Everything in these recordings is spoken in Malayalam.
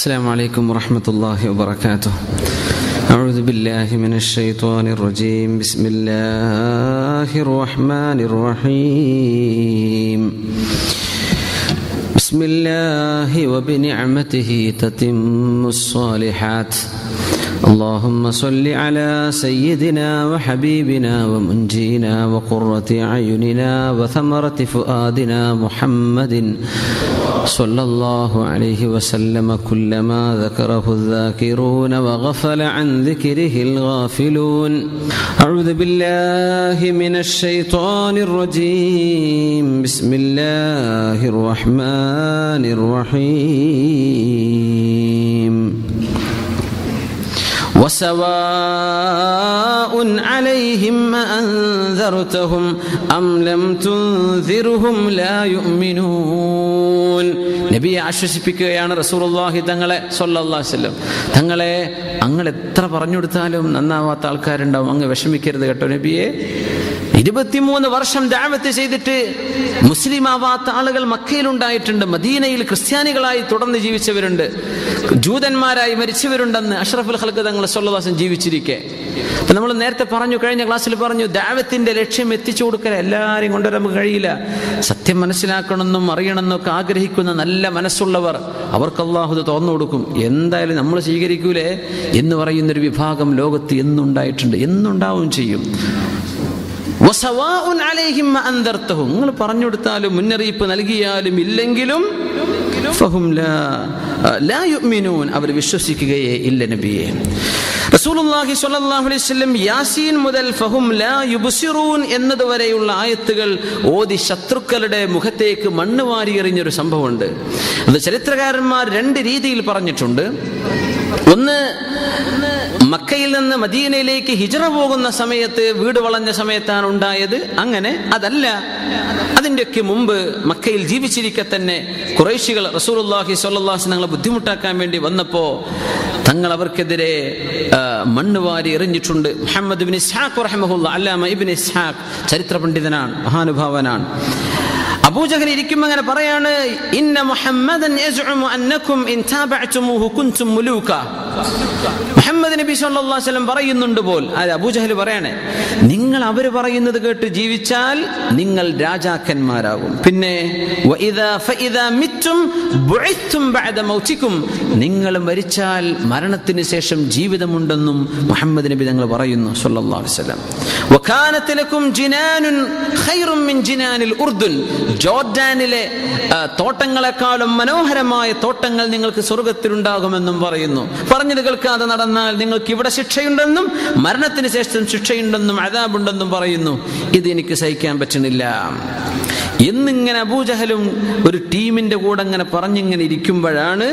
السلام عليكم ورحمة الله وبركاته. أعوذ بالله من الشيطان الرجيم. بسم الله الرحمن الرحيم. بسم الله وبنعمته تتم الصالحات. اللهم صل على سيدنا وحبيبنا ومنجينا وقرة أعيننا وثمرة فؤادنا محمد صلى الله عليه وسلم كلما ذكره الذاكرون وغفل عن ذكره الغافلون. أعوذ بالله من الشيطان الرجيم. بسم الله الرحمن الرحيم. وسواء عليهم أنذرتهم أم لم تنذرهم لا يؤمنون നബിയെ ആശ്വസിപ്പിക്കുകയാണ് റസൂറുല്ലാഹി തങ്ങളെ സൊല്ലാ വല്ലം തങ്ങളെ അങ്ങൾ എത്ര പറഞ്ഞു കൊടുത്താലും നന്നാവാത്ത ആൾക്കാരുണ്ടാവും അങ്ങ് വിഷമിക്കരുത് കേട്ടോ നബിയെ ഇരുപത്തിമൂന്ന് വർഷം ദാവത്ത് ചെയ്തിട്ട് മുസ്ലിം ആവാത്ത ആളുകൾ മക്കയിലുണ്ടായിട്ടുണ്ട് മദീനയിൽ ക്രിസ്ത്യാനികളായി തുടർന്ന് ജീവിച്ചവരുണ്ട് ജൂതന്മാരായി മരിച്ചവരുണ്ടെന്ന് അഷ്റഫുൽ ഹൽക്ക് തങ്ങൾ സൊല്ലദാസൻ ജീവിച്ചിരിക്കെ. നമ്മൾ നേരത്തെ പറഞ്ഞു കഴിഞ്ഞ ക്ലാസ്സിൽ പറഞ്ഞു ദാവത്തിന്റെ ലക്ഷ്യം എത്തിച്ചു കൊടുക്കാൻ എല്ലാവരെയും കൊണ്ടുവരാൻ നമുക്ക് കഴിയില്ല. സത്യം മനസ്സിലാക്കണമെന്നും അറിയണമെന്നും ഒക്കെ ആഗ്രഹിക്കുന്ന നല്ല മനസ്സുള്ളവർ അവർക്ക് അള്ളാഹു തുറന്നു കൊടുക്കും. എന്തായാലും നമ്മൾ സ്വീകരിക്കൂലേ എന്ന് പറയുന്നൊരു വിഭാഗം ലോകത്ത് എന്നുണ്ടായിട്ടുണ്ട്. എന്നുണ്ടാവും ചെയ്യും. നിങ്ങൾ പറഞ്ഞു കൊടുത്താലും മുന്നറിയിപ്പ് നൽകിയാലും ഇല്ലെങ്കിലും അവർ വിശ്വസിക്കുകയേ ഇല്ല നബിയെ. റസൂലുള്ളാഹി അലൈഹി വസല്ലം യാസീൻ മുതൽ ഫഹും ലാ യുബ്സിറൂൻ എന്നതുവരെയുള്ള ആയത്തുകൾ ഓതി ശത്രുക്കളുടെ മുഖത്തേക്ക് മണ്ണ് വാരി എറിഞ്ഞൊരു സംഭവമുണ്ട്. അത് ചരിത്രകാരന്മാർ രണ്ട് രീതിയിൽ പറഞ്ഞിട്ടുണ്ട്. ഒന്ന് മക്കയിൽ നിന്ന് മദീനയിലേക്ക് ഹിജറ പോകുന്ന സമയത്ത് വീട് വളഞ്ഞ സമയത്താണ് ഉണ്ടായത്. അങ്ങനെ അതല്ല. അതിന്റെയൊക്കെ മുമ്പ് മക്കയിൽ ജീവിച്ചിരിക്കെ തന്നെ കുറേശികൾ റസൂലുള്ളാഹി സ്വല്ലാസ് ഞങ്ങളെ ബുദ്ധിമുട്ടാക്കാൻ വേണ്ടി വന്നപ്പോൾ തങ്ങൾ അവർക്കെതിരെ മണ്ണ് വാരി എറിഞ്ഞിട്ടുണ്ട്. മുഹമ്മദ് ബിൻ ഇസ്ഹാഖ് റഹ്മഹുല്ല അല്ലാമ ഇബിൻ ഇസ്ഹാഖ് ചരിത്ര പണ്ഡിതനാണ് മഹാനുഭാവനാണ്. അബൂജഹൽ ഇരിക്കുമ്പോൾ അങ്ങനെ പറയാണ് ഇന്ന മുഹമ്മദൻ അന്നക്കും അന്നകും ഇൻ കുൻതും മുലൂക മുഹമ്മദ് നബി സല്ലല്ലാഹു അലൈഹി പറയുന്നുണ്ട് പോൽ. അത് അബൂജഹൽ പറയണേ നിങ്ങൾ അവർ പറയുന്നത് കേട്ട് ജീവിച്ചാൽ നിങ്ങൾ രാജാക്കന്മാരാകും. പിന്നെ നിങ്ങൾ മരിച്ചാൽ മരണത്തിന് ശേഷം ജീവിതമുണ്ടെന്നും മുഹമ്മദ് നബി തങ്ങൾ പറയുന്നു സല്ലല്ലാഹു അലൈഹി വസല്ലം. വകാനത് ലക്കും ജിനാനുൻ മിൻ ജിനാനിൽ ഉർദുൻ. ജോർഡാനിലെ തോട്ടങ്ങളെക്കാളും മനോഹരമായ തോട്ടങ്ങൾ നിങ്ങൾക്ക് സ്വർഗത്തിലുണ്ടാകുമെന്നും പറയുന്നു. പറഞ്ഞത് കേൾക്കാതെ നടന്നാൽ നിങ്ങൾക്ക് ഇവിടെ ശിക്ഷയുണ്ടെന്നും മരണത്തിന് ശേഷം ശിക്ഷയുണ്ടെന്നും അതാബുണ്ടെന്നും പറയുന്നു. ഇത് എനിക്ക് സഹിക്കാൻ പറ്റുന്നില്ല. എന്നിങ്ങനെ അബൂജഹലും ഒരു ടീമിന്റെ കൂടെ അങ്ങനെ പറഞ്ഞിങ്ങനെ ഇരിക്കുമ്പോഴാണ്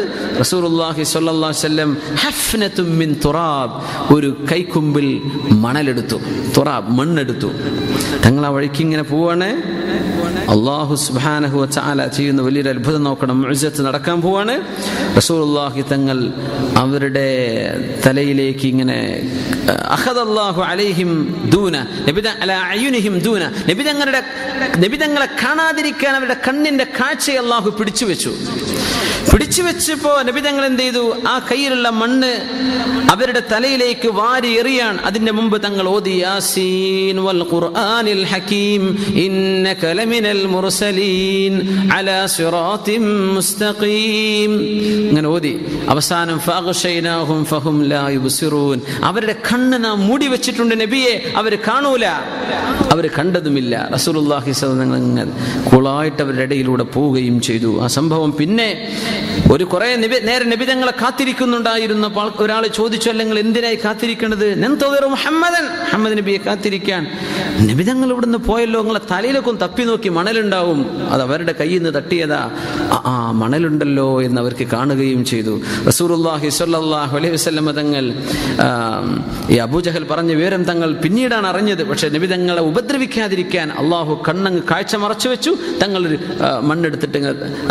ഹഫ്നത്തും മിൻ തുറാബ് ഒരു കൈക്കുമ്പിൽ മണലെടുത്തു. തുറാബ് മണ്ണെടുത്തു. തങ്ങൾ ആ വഴിക്ക് ഇങ്ങനെ പോവാണ്. അള്ളാഹു സുബാനഹു വതആല ചെയ്യുന്ന വലിയൊരു അത്ഭുതം നോക്കണം. നടക്കാൻ പോവാണ്. റസൂലുള്ളാഹി തങ്ങൾ അവരുടെ തലയിലേക്ക് ഇങ്ങനെ അഹദല്ലാഹു അലൈഹിം ദൂന നബിത അല അയുനിഹിം ദൂന നബിതങ്ങളെ നബി തങ്ങളെ കാണാതിരിക്കാൻ അവരുടെ കണ്ണിന്റെ കാഴ്ച അള്ളാഹു പിടിച്ചു വെച്ചു പിടിച്ചു വെച്ചപ്പോ നബി തങ്ങൾ എന്ത് ചെയ്തു? ആ കയ്യിലുള്ള മണ്ണ് അവരുടെ തലയിലേക്ക് വാരി എറിയാൻ അതിന്റെ മുമ്പ് തങ്ങൾ ഓതി യാസീൻ വൽ ഖുർആനിൽ ഹകീം മുർസലീൻ അലാ മുസ്തഖീം. ഓതി. അവസാനം ഫഹും ലാ യുബ്സിറൂൻ. അവരുടെ കണ്ണ് നാം മൂടി വെച്ചിട്ടുണ്ട് നബിയെ. അവർ കാണൂല. അവർ കണ്ടതുമില്ല. റസൂലുള്ളാഹി സ്വല്ലല്ലാഹു അലൈഹി കുളായിട്ട് അവരുടെ ഇടയിലൂടെ പോവുകയും ചെയ്തു. ആ സംഭവം പിന്നെ ഒരു കുറെ നേരെ നിബിതങ്ങളെ കാത്തിരിക്കുന്നുണ്ടായിരുന്നപ്പോൾ ഒരാൾ ചോദിച്ചു അല്ലെങ്കിൽ എന്തിനായി കാത്തിരിക്കേണ്ടത് നെന്തോറും മുഹമ്മദൻ. മുഹമ്മദ് നബിയെ കാത്തിരിക്കാൻ. നബിതങ്ങൾ ഇവിടുന്ന് പോയല്ലോ. നിങ്ങളെ തലയിലൊക്കെ തപ്പി നോക്കി മണലുണ്ടാവും. അത് അവരുടെ കയ്യിൽ നിന്ന് തട്ടിയതാ. ആ, മണലുണ്ടല്ലോ എന്ന് അവർക്ക് കാണുകയും ചെയ്തു. റസൂറുല്ലാഹി സ്വല്ലല്ലാഹു അലൈഹി തങ്ങൾ ഈ അബൂജഹൽ പറഞ്ഞ വിവരം തങ്ങൾ പിന്നീടാണ് അറിഞ്ഞത്. പക്ഷേ നിബിതങ്ങളെ ഉപദ്രവിക്കാതിരിക്കാൻ അള്ളാഹു കണ്ണങ്ങ് കാഴ്ച മറച്ചു വെച്ചു. തങ്ങൾ മണ്ണെടുത്തിട്ട്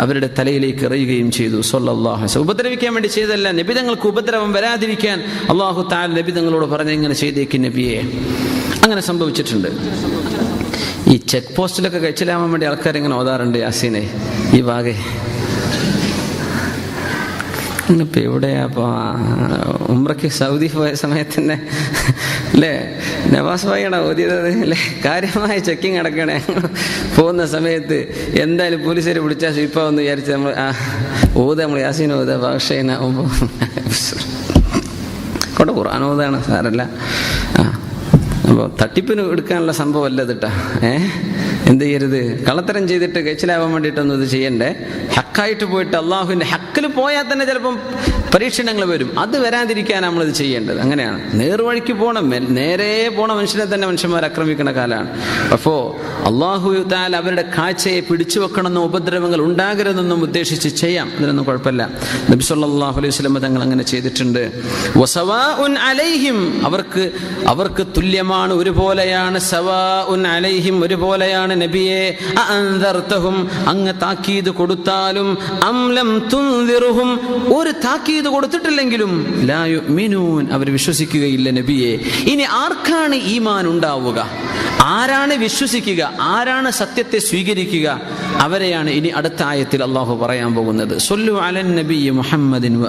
അവരുടെ തലയിലേക്ക് എറിയുകയും അലൈഹി വസല്ലം. ഉപദ്രവിക്കാൻ വേണ്ടി ചെയ്തല്ല നബി തങ്ങൾക്ക് ഉപദ്രവം വരാതിരിക്കാൻ അള്ളാഹു താൽ നബി തങ്ങളോട് പറഞ്ഞ ഇങ്ങനെ ചെയ്തേക്ക് നബിയെ. അങ്ങനെ സംഭവിച്ചിട്ടുണ്ട്. ഈ ചെക്ക് പോസ്റ്റിലൊക്കെ കഴിച്ചിലാവാൻ വേണ്ടി ആൾക്കാർ ഇങ്ങനെ ഓതാറുണ്ട് യാസീനെ ഈ വാകെ. ഇപ്പൊ ഇവിടെ അപ്പൊ ഉമ്രക്ക് സൗദി പോയ സമയത്ത് തന്നെ അല്ലേ? നവാസ് ഭായിയാണ് ഓതിയത് അല്ലേ? കാര്യമായ ചെക്കിങ് നടക്കണേ. പോകുന്ന സമയത്ത് എന്തായാലും പോലീസുകാർ പിടിച്ചാൽ സ്വീപ്പാവെന്ന് വിചാരിച്ച് നമ്മൾ ഓത് നമ്മൾ യാസീൻ ഓത ഭാഷയിനാവുമ്പോൾ കൊണ്ട് ഖുർആൻ ഓതാണ് സാരല്ല. അപ്പോൾ തട്ടിപ്പിന് എടുക്കാനുള്ള സംഭവമല്ല ഇതിട്ടാ ഏ? എന്ത് ചെയ്യരുത്? കള്ളത്തരം ചെയ്തിട്ട് കഴിച്ചിലാവാൻ വേണ്ടിയിട്ടൊന്നും ഇത് ചെയ്യണ്ടേ? ഹക്കായിട്ട് പോയിട്ട് അള്ളാഹുവിന്റെ ഹക്കിൽ പോയാൽ തന്നെ ചിലപ്പം പരീക്ഷണങ്ങൾ വരും. അത് വരാതിരിക്കാൻ നമ്മളിത് ചെയ്യേണ്ടത്. അങ്ങനെയാണ്. നേർവഴിക്ക് പോകണം നേരെ പോണ മനുഷ്യനെ തന്നെ മനുഷ്യന്മാർ ആക്രമിക്കുന്ന കാലമാണ്. അപ്പോൾ അള്ളാഹു താൽ അവരുടെ കാഴ്ചയെ പിടിച്ചു വെക്കണമെന്ന ഉപദ്രവങ്ങൾ ഉണ്ടാകരുതെന്നും ഉദ്ദേശിച്ച് ചെയ്യാം. അതിനൊന്നും കുഴപ്പമില്ല. നബി സല്ലല്ലാഹു അലൈഹി വസല്ലം തങ്ങൾ അങ്ങനെ ചെയ്തിട്ടുണ്ട്. അലൈഹിം. അവർക്ക് അവർക്ക് തുല്യമാണ് ഒരുപോലെയാണ്. സവാഉൻ അലൈഹിം ഒരുപോലെയാണ് നബിയെ. അങ്ങ് താക്കീത് കൊടുത്താലും അംലം ഒരു താക്കീത് കൊടുത്തിട്ടില്ലെങ്കിലും ലാ യുമിനൂൻ അവർ വിശ്വസിക്കുകയില്ല നബിയെ. ഇനി ആർക്കാണ് ഈമാൻ ഉണ്ടാവുക? ആരാണ് വിശ്വസിക്കുക? ആരാണ് സത്യത്തെ സ്വീകരിക്കുക? അവരെയാണ് ഇനി അടുത്ത ആയത്തിൽ അള്ളാഹു പറയാൻ പോകുന്നത്. സൊല്ലു അലൻ നബി മുഹമ്മദിൻ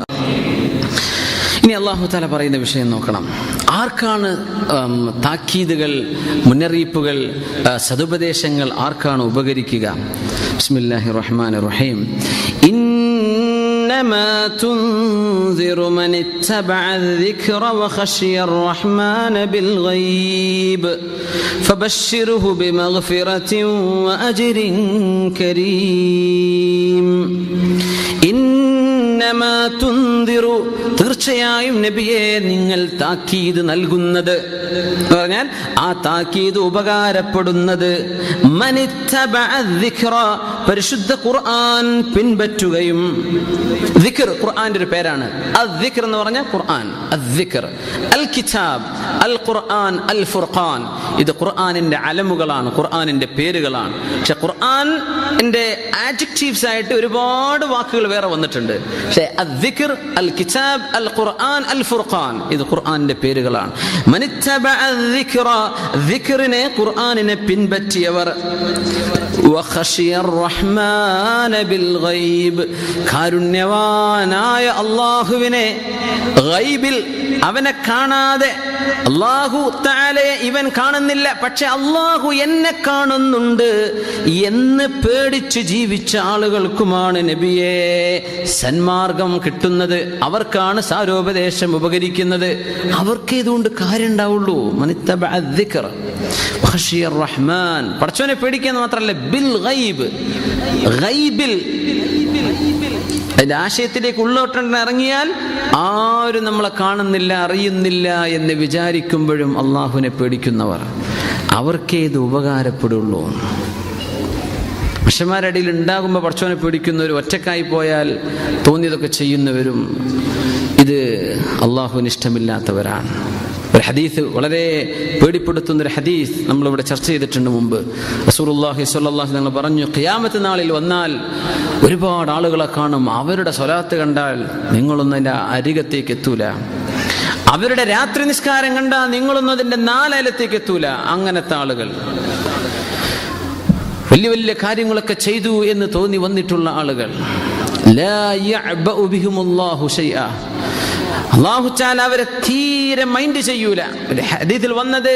ഇനി അള്ളാഹു താല പറയുന്ന വിഷയം നോക്കണം. ആർക്കാണ് താക്കീതുകൾ മുന്നറിയിപ്പുകൾ സതുപദേശങ്ങൾ ആർക്കാണ് ഉപകരിക്കുക? ബിസ്മില്ലാഹി റഹ്മാൻ റഹീം. إنما تنذر من اتبع الذكر وخشي الرحمن بالغيب فبشره بمغفرة وأجر كريم. إنما تنذر തീർച്ചയായും നബിയെ നിങ്ങൾ താക്കീത് നൽകുന്നത്. എന്ന് പറഞ്ഞാൽ ആ താക്കീത് ഉപകാരപ്പെടുന്നത്. പരിശുദ്ധ ഖുർആൻ പിൻപറ്റുകയും. ദിക്ർ ഖുർആന്റെ ഒരു പേരാണ്. അദ്ദിഖർ എന്ന് പറഞ്ഞാൽ ഖുർആൻ അദ്ദിഖർ. അൽ കിതാബ് അൽ ഖുർആൻ അൽ ഫുർഖാൻ ഇത് ഖുർആനിന്റെ അലമുകളാണ് ഖുർആനിന്റെ പേരുകളാണ്. പക്ഷെ ഖുർആന്റെ ആഡ്ജക്റ്റീവ്സ് ആയിട്ട് ഒരുപാട് വാക്കുകൾ വേറെ വന്നിട്ടുണ്ട്. പക്ഷേ അൽ കിതാബ് അൽ القرآن الفرقان. إذا قرآن نبير غلان من اتبع الذكرى ذكرنا قرآن نبين بتيور കാരുണ്യവാനായ അള്ളാഹുവിനെ ഗൈബിൽ അവനെ കാണാതെ അള്ളാഹു താലെ ഇവൻ കാണുന്നില്ല പക്ഷെ അള്ളാഹു എന്നെ കാണുന്നുണ്ട് എന്ന് പേടിച്ച് ജീവിച്ച ആളുകൾക്കുമാണ് നബിയെ സന്മാർഗം കിട്ടുന്നത്. അവർക്കാണ് സാരോപദേശം ഉപകരിക്കുന്നത്. അവർക്ക് ഇതുകൊണ്ട് കാര്യം ഉണ്ടാവുള്ളൂ. മനിത്തബ റഹ്മാൻ. പഠിച്ചവനെ പേടിക്കുക മാത്രമല്ല ബിൽ ഗൈബ്. ഗൈബിൽ. അതിന്റെ ആശയത്തിലേക്ക് ഉള്ളോട്ടം ഇറങ്ങിയാൽ ആരും നമ്മളെ കാണുന്നില്ല അറിയുന്നില്ല എന്ന് വിചാരിക്കുമ്പോഴും അള്ളാഹുവിനെ പേടിക്കുന്നവർ. അവർക്കേ ഇത് ഉപകാരപ്പെടുള്ളൂ. മനുഷ്യന്മാരുടെ ഉണ്ടാകുമ്പോൾ പഠിച്ചവനെ പേടിക്കുന്നവരും ഒറ്റക്കായി പോയാൽ തോന്നിയതൊക്കെ ചെയ്യുന്നവരും ഇത് അള്ളാഹുവിന് ഇഷ്ടമില്ലാത്തവരാണ്. ഒരു ഹദീസ് വളരെ പേടിപ്പെടുത്തുന്ന ഒരു ഹദീസ് നമ്മളിവിടെ ചർച്ച ചെയ്തിട്ടുണ്ട് മുമ്പ്. റസൂലുള്ളാഹി സ്വല്ലല്ലാഹു ഞങ്ങൾ പറഞ്ഞു ഖിയാമത്ത് നാളിൽ വന്നാൽ ഒരുപാട് ആളുകളെ കാണും. അവരുടെ സ്വലാത്ത് കണ്ടാൽ നിങ്ങളൊന്നും അതിന്റെ അരികത്തേക്ക് എത്തൂല. അവരുടെ രാത്രി നിസ്കാരം കണ്ടാൽ നിങ്ങളൊന്നും അതിന്റെ നാലലത്തേക്ക് എത്തൂല. അങ്ങനത്തെ ആളുകൾ. വലിയ വലിയ കാര്യങ്ങളൊക്കെ ചെയ്തു എന്ന് തോന്നി വന്നിട്ടുള്ള ആളുകൾ. തആല അവരെ തീരെ മൈൻഡ് ചെയ്യൂല. ഹദീസിൽ വന്നത്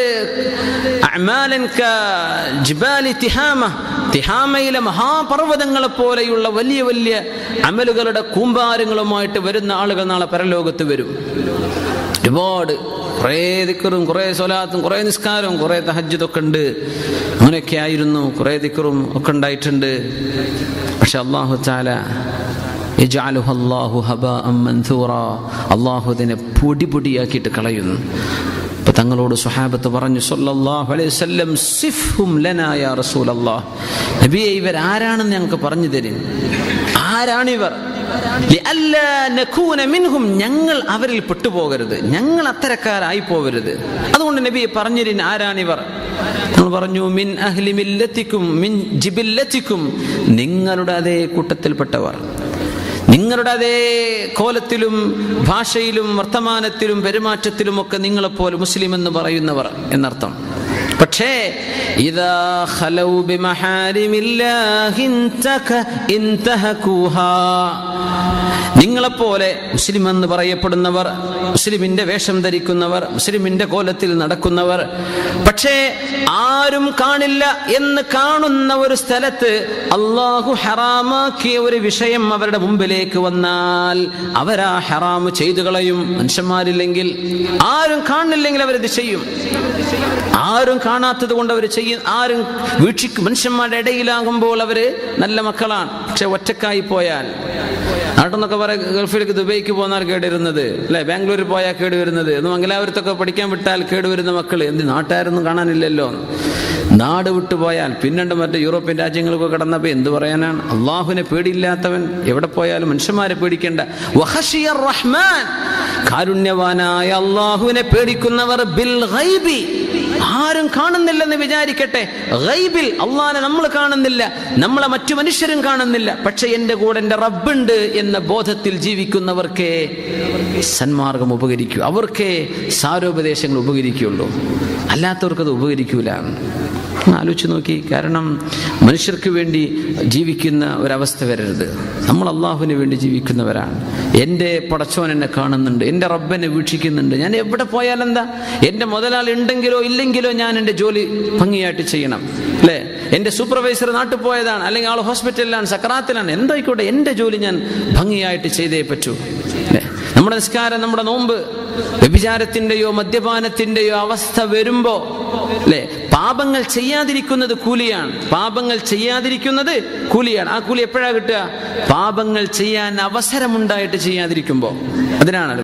തിഹാമയിലെ മഹാപർവതങ്ങളെ പോലെയുള്ള വലിയ വലിയ അമലുകളുടെ കൂമ്പാരങ്ങളുമായിട്ട് വരുന്ന ആളുകൾ നാളെ പരലോകത്ത് വരും. ഒരുപാട്. കുറേ ദിക്കറും കുറേ സ്വലാത്തും കുറേ നിസ്കാരവും കുറേ തഹജ്ജുദൊക്കെ ഉണ്ട്. അങ്ങനെയൊക്കെ ആയിരുന്നു. കുറേ ദിക്കറും ഒക്കെ ഉണ്ടായിട്ടുണ്ട്. പക്ഷെ അള്ളാഹു ചാല മൻസൂറ. അള്ളാഹു അതിനെ പൊടി പൊടിയാക്കിയിട്ട് കളയുന്നു. ഇപ്പൊ തങ്ങളോട് സുഹാബത്ത് പറഞ്ഞു സല്ലല്ലാഹു അലൈഹി വസല്ലം സിഫ്ഹും ലനാ യാ നബിയെ ഇവർ ആരാണെന്ന് ഞങ്ങൾക്ക് പറഞ്ഞു തരും ആരാണിവർ? മിൻഹും ഞങ്ങൾ അവരിൽ പെട്ടുപോകരുത്. ഞങ്ങൾ അത്തരക്കാരായി പോകരുത്. അതുകൊണ്ട് നബി പറഞ്ഞിരിൻ ആരാണിവർ? ഞങ്ങൾ പറഞ്ഞു മിൻ അഹ്ലി മില്ലത്തിക്കും മിൻ ജിബില്ലത്തിക്കും. നിങ്ങളുടെ അതേ കൂട്ടത്തിൽപ്പെട്ടവർ. നിങ്ങളുടെ അതേ കോലത്തിലും ഭാഷയിലും വർത്തമാനത്തിലും പെരുമാറ്റത്തിലും ഒക്കെ നിങ്ങളെപ്പോലെ മുസ്ലിം എന്ന് പറയുന്നവർ എന്നർത്ഥം. പക്ഷേ നിങ്ങളെപ്പോലെ മുസ്ലിം എന്ന് പറയപ്പെടുന്നവർ മുസ്ലിമിന്റെ വേഷം ധരിക്കുന്നവർ മുസ്ലിമിന്റെ കോലത്തിൽ നടക്കുന്നവർ പക്ഷേ ആരും കാണില്ല എന്ന് കാണുന്ന ഒരു സ്ഥലത്ത് അള്ളാഹു ഹറാമാക്കിയ ഒരു വിഷയം അവരുടെ മുമ്പിലേക്ക് വന്നാൽ അവരാ ഹറാമ് ചെയ്തു കളയും മനുഷ്യന്മാരില്ലെങ്കിൽ. ആരും കാണില്ലെങ്കിൽ അവരത് ചെയ്യും. ആരും കാണാത്തത് കൊണ്ട് അവർ ചെയ്യും ആരും വീക്ഷിക്കും മനുഷ്യന്മാരുടെ ഇടയിലാകുമ്പോൾ അവർ നല്ല മക്കളാണ്. പക്ഷെ ഒറ്റക്കായി പോയാൽ. നാട്ടെന്നൊക്കെ പറയാം ഗൾഫിലേക്ക് ദുബൈക്ക് പോന്നാൽ കേടുവരുന്നത്. അല്ലെ? ബാംഗ്ലൂരിൽ പോയാൽ കേടുവരുന്നത്. എന്ന് മംഗലാപുരത്തൊക്കെ പഠിക്കാൻ വിട്ടാൽ കേടുവരുന്ന മക്കൾ എന്ത് നാട്ടുകാരൊന്നും കാണാനില്ലല്ലോ. നാട് വിട്ടു പോയാൽ. പിന്നണ്ട് മറ്റേ യൂറോപ്യൻ രാജ്യങ്ങൾക്ക് കടന്നപ്പോൾ എന്ത് പറയാനാണ്? അള്ളാഹുവിനെ പേടിയില്ലാത്തവൻ എവിടെ പോയാലും മനുഷ്യന്മാരെ പേടിക്കേണ്ട. റഹ്മാൻ. കാരുണ്യവാനായ അള്ളാഹുവിനെ പേടിക്കുന്നവർ ബിൽ ഗൈബി. ആരും കാണുന്നില്ലെന്ന് വിചാരിക്കട്ടെ. ഗൈബിൽ അള്ളാനെ നമ്മൾ കാണുന്നില്ല. നമ്മളെ മറ്റു മനുഷ്യരും കാണുന്നില്ല. പക്ഷെ എന്റെ കൂടെ എന്റെ റബ്ബുണ്ട് എന്ന ബോധത്തിൽ ജീവിക്കുന്നവർക്കേ സന്മാർഗം ഉപകരിക്കൂ. അവർക്കേ സാരോപദേശങ്ങൾ ഉപകരിക്കുള്ളൂ അല്ലാത്തവർക്കത് ഉപകരിക്കൂല. ആലോചിച്ച് നോക്കി. കാരണം മനുഷ്യർക്ക് വേണ്ടി ജീവിക്കുന്ന ഒരവസ്ഥ വരരുത്. നമ്മൾ അള്ളാഹുവിന് വേണ്ടി ജീവിക്കുന്നവരാണ്. എന്റെ പടച്ചോൻ എന്നെ കാണുന്നുണ്ട്. എന്റെ റബ്ബനെ വീക്ഷിക്കുന്നുണ്ട്. ഞാൻ എവിടെ പോയാലെന്താ എന്റെ മുതലാളി ഉണ്ടെങ്കിലോ ഇല്ലെങ്കിലോ ഞാൻ എന്റെ ജോലി ഭംഗിയായിട്ട് ചെയ്യണം. അല്ലേ? എന്റെ സൂപ്പർവൈസർ നാട്ടിൽ പോയതാണ്. അല്ലെങ്കിൽ ആൾ ഹോസ്പിറ്റലിലാണ് സക്രാത്തിലാണ് എന്തായിക്കോട്ടെ എന്റെ ജോലി ഞാൻ ഭംഗിയായിട്ട് ചെയ്തേ പറ്റൂ. അല്ലേ? നമ്മുടെ നിസ്കാരം നമ്മുടെ നോമ്പ് വ്യഭിചാരത്തിന്റെയോ മദ്യപാനത്തിന്റെയോ അവസ്ഥ വരുമ്പോ അല്ലെ? പാപങ്ങൾ ചെയ്യാതിരിക്കുന്നത് കൂലിയാണ്. പാപങ്ങൾ ചെയ്യാതിരിക്കുന്നത് കൂലിയാണ്. ആ കൂലി എപ്പോഴാ കിട്ടുക? പാപങ്ങൾ ചെയ്യാൻ അവസരമുണ്ടായിട്ട് ചെയ്യാതിരിക്കുമ്പോൾ അതിനാണ്